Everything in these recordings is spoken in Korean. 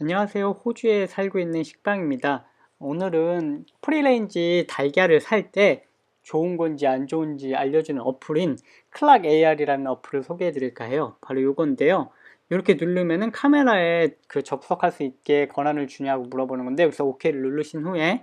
안녕하세요. 호주에 살고 있는 식빵입니다. 오늘은 프리레인지 달걀을 살 때 좋은 건지 안 좋은지 알려주는 어플인 클락 AR이라는 어플을 소개해 드릴까 해요. 바로 요건데요. 이렇게 누르면은 카메라에 그 접속할 수 있게 권한을 주냐고 물어보는 건데 여기서 OK를 누르신 후에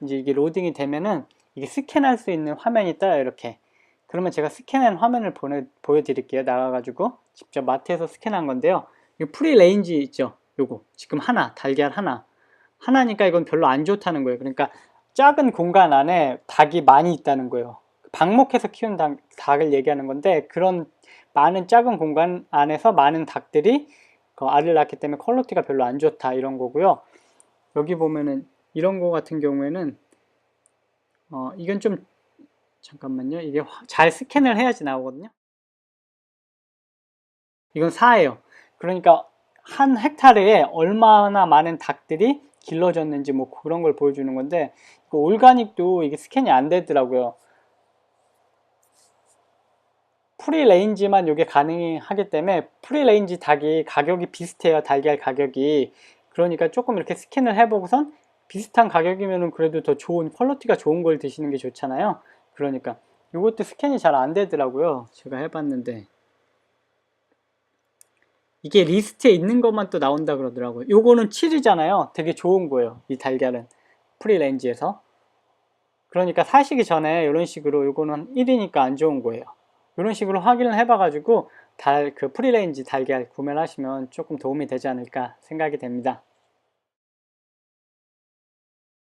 이제 이게 로딩이 되면은 이게 스캔할 수 있는 화면이 떠요. 이렇게. 그러면 제가 스캔한 화면을 보내, 보여드릴게요. 나가가지고 직접 마트에서 스캔한 건데요. 이 프리레인지 있죠. 요거 지금 하나 달걀 하나. 하나니까 이건 별로 안 좋다는 거예요. 그러니까 작은 공간 안에 닭이 많이 있다는 거예요. 방목해서 키운 닭, 닭을 얘기하는 건데 그런 많은 작은 공간 안에서 많은 닭들이 그 알을 낳기 때문에 퀄리티가 별로 안 좋다 이런 거고요. 여기 보면은 이런 거 같은 경우에는 어 이건 좀 잠깐만요. 이게 잘 스캔을 해야지 나오거든요. 이건 4예요. 그러니까 한 헥타르에 얼마나 많은 닭들이 길러졌는지 뭐 그런 걸 보여주는 건데 그 올가닉도 이게 스캔이 안 되더라고요. 프리레인지만 이게 가능하기 때문에 프리레인지 닭이 가격이 비슷해요. 달걀 가격이. 그러니까 조금 이렇게 스캔을 해보고선 비슷한 가격이면 그래도 더 좋은 퀄리티가 좋은 걸 드시는 게 좋잖아요. 그러니까 이것도 스캔이 잘 안 되더라고요. 제가 해봤는데. 이게 리스트에 있는 것만 또 나온다 그러더라고요. 요거는 7이잖아요. 되게 좋은 거예요. 이 달걀은. 프리렌지에서. 그러니까 사시기 전에 이런 식으로 요거는 1이니까 안 좋은 거예요. 이런 식으로 확인을 해봐 가지고 달, 그 프리레인지 달걀 구매를 하시면 조금 도움이 되지 않을까 생각이 됩니다.